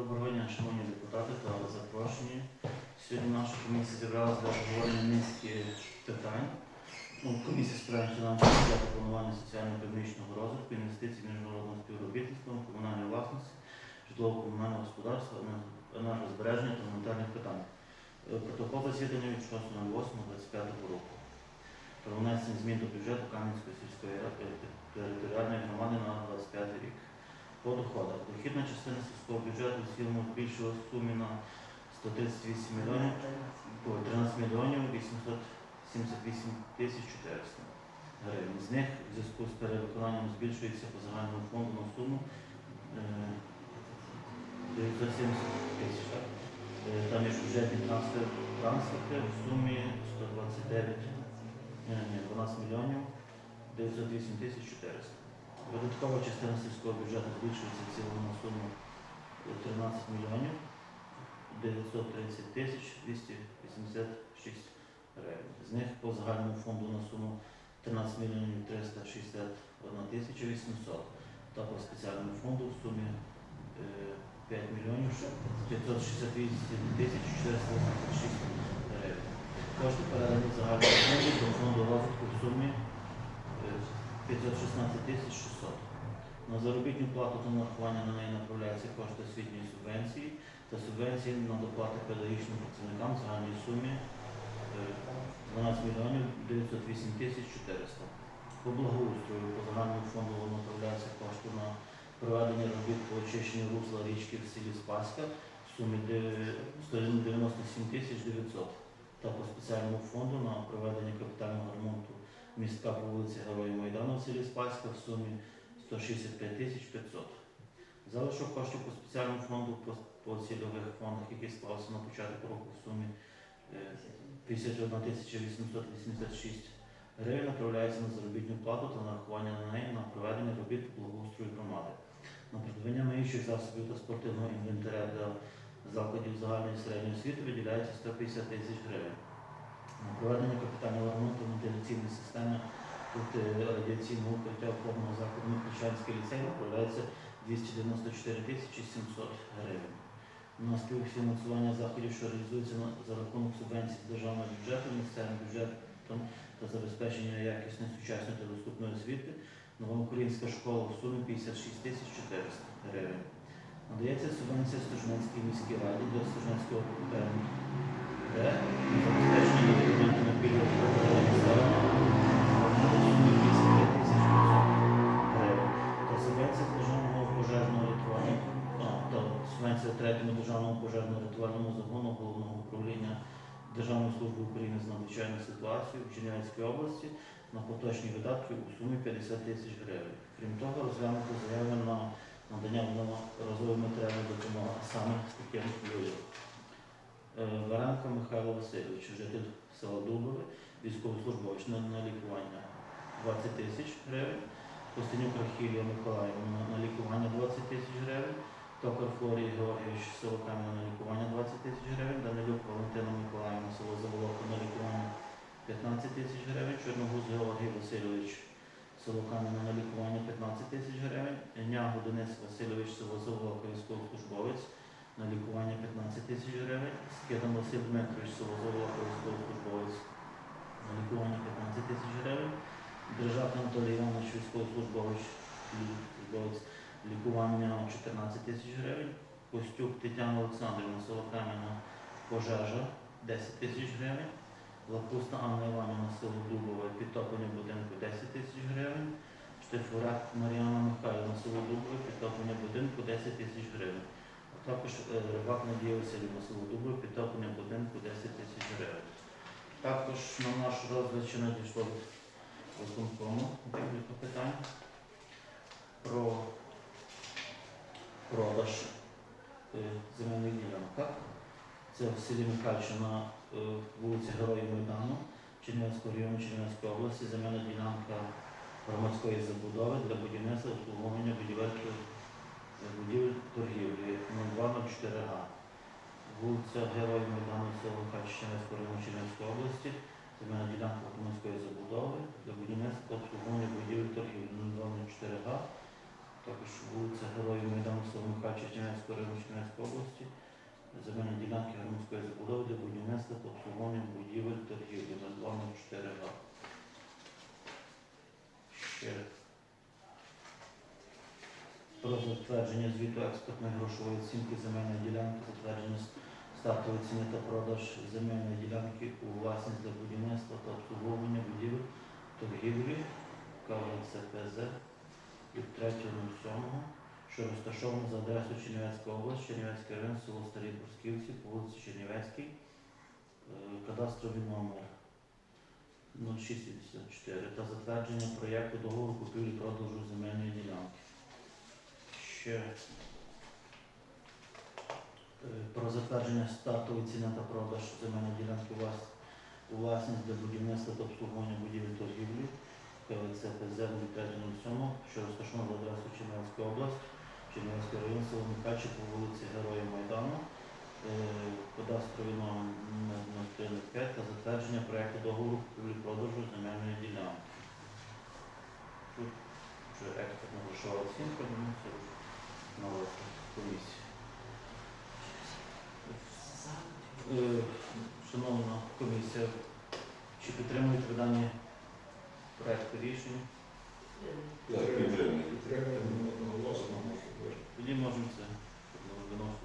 Доброго дня, шановні депутати та запрошені. Сьогодні наша комісія зібралася для обговорення низки питань. Ну, комісія з питань фінансового та планування соціально-економічного розвитку, інвестицій, міжнародного співробітництва, комунальної власності, житлово-комунального господарства, енергозбереження та гуманітарних питань. Е, Протокол засідання від 6.08.25 року. Про внесення змін до бюджету Кам'янської сільської територіальної громади на 25 рік. По доходах. Дохідна частина сільського бюджету цілому збільшилась сумі на 138 мільйонів, 13 мільйонів 878 тисяч 400 гривень. З них в зв'язку з перевиконанням збільшується по загальному фонду на суму е, 970 тисяч. так? Е, Там є бюджетні трансфер, трансферти в сумі 129, ні, ні, 12 мільйонів 908 тисяч 400. Додаткова частина сільського бюджету збільшується в на суму 13 мільйонів 930 тисяч 286 гривень. З них по загальному фонду на суму 13 мільйонів 361 тисяча 800 та по спеціальному фонду в сумі е, 5 мільйонів 568 тисяч 486 гривень. Кошти передані загальному фонду до фонду розвитку в сумі е, 516 тисяч 600. На заробітну плату та нарахування на неї направляються кошти освітньої субвенції та субвенції на доплати педагогічним працівникам в загальній сумі е, 12 мільйонів 908 тисяч 400. По благоустрою по загальному фонду направляються кошти на проведення робіт по очищенню русла річки в селі Спаська в сумі 197 тисяч 900 та по спеціальному фонду на проведення капітального ремонту містка по вулиці Героїв Майдану в селі Спаська в сумі 165 тисяч 500. Залишок коштів по спеціальному фонду по, цільових фондах, який склався на початку року в сумі е, 51 886 гривень, направляється на заробітну плату та нарахування на неї на проведення робіт по благоустрою громади. На придбання миючих засобів та спортивного інвентаря для закладів загальної середньої освіти виділяється 150 тисяч гривень. Проведення капітального ремонту вентиляційної системи радіаційного укриття опорного закладу Миколичанський ліцей направляється 294 тисячі 700 гривень. На співфінансування заходів, що реалізуються на- за рахунок субвенцій з державного бюджету, місцевим бюджетом та забезпечення якісної сучасної та доступної освіти, Новоукраїнська школа в сумі 56 тисяч 400 гривень. Надається субвенція Стужненській міській раді для Стужненського ПМД на забезпечення документами пільгового населення на сумі 85 тисяч 500 гривень. Та субвенція третьому державному пожежно-рятувальному загону головного управління Державної служби України з надзвичайних ситуацій в Чернівецькій області на поточні видатки у сумі 50 тисяч гривень. Крім того, розглянути заяви на надання одноразової матеріальної допомоги саме таким людям. Е, Варенко Михайло Васильович, житель села Дубове, військовослужбовець на, на лікування 20 тисяч гривень. Костянюк Рахілія Миколаївна на, лікування 20 тисяч гривень. Токар Флорій Георгійович село Кам'яне на лікування 20 тисяч гривень. Данилюк Валентина Миколаївна село Заволока на лікування 15 тисяч гривень. Чорногуз Георгій Васильович село Кам'яне на лікування 15 тисяч гривень. Нягу Денис Васильович село Заволока військовослужбовець на лікування 15 тисяч гривень. Скидан Василь Дмитрович село Заволока військовослужбовець на лікування 15 тисяч гривень. Держав Анатолій Іванович військовослужбовець лікування 14 тисяч гривень. Костюк Тетяна Олександрівна Солокам'яна пожежа 10 тисяч гривень. Лапуста Анна Іванівна село Дубове підтоплення будинку 10 тисяч гривень. Штефурак Мар'яна Михайлівна село Дубове підтоплення будинку 10 тисяч гривень. Також е, Рибак Надія Васильівна село Дубове підтоплення будинку 10 тисяч гривень. Також на наш розгляд ще надійшло виконкому декілька питань про продаж е, земельних ділянок. Це в селі Михайлівщина на е, вулиці Героїв Майдану, Чернівецького району Чернівецької області, земельна ділянка громадської забудови для будівництва обслуговування будівельки е, будівель торгівлі 0204 га. Вулиця Героїв Майдану, село Чернівецького району Чернівецької області, земельна ділянка громадської забудови для будівництва обслуговування будівель торгівлі 0204 га. Також вулиця Героїв Майдану Соломиха Чернівецького району Чернівецької області. Земельні ділянки громадської забудови для будівництва та обслуговування будівель торгівлі на 2 4 га. Ще про затвердження звіту експертної грошової оцінки земельної ділянки, затвердження стартової ціни та продаж земельної ділянки у власність для будівництва та обслуговування будівель торгівлі КВЦПЗ від 3.07, що розташовано за адресою Чернівецька область, Чернівецький район, село Старі Брусківці, по вулиці Чернівецькій, е, кадастровий номер 0684 та затвердження проєкту договору купівлі-продажу земельної ділянки. Ще е, про затвердження стартової ціни та продаж земельної ділянки у власність для будівництва та обслуговування будівель торгівлі КВЦ ПЗ 0307, що розташовано за адресою Чернівецька область, Чернівецький район, село Мукачі по вулиці Героїв Майдану, е, кадастровий номер 0305 та затвердження проєкту договору купівлі-продажу земельної ділянки. Тут вже експертна грошова оцінка, це комісії. Е, Шановна комісія, чи підтримуєте ви дані проєкту рішень? Так, підтримуємо. Підтримуємо одноголосно. Тоді можемо це виносити.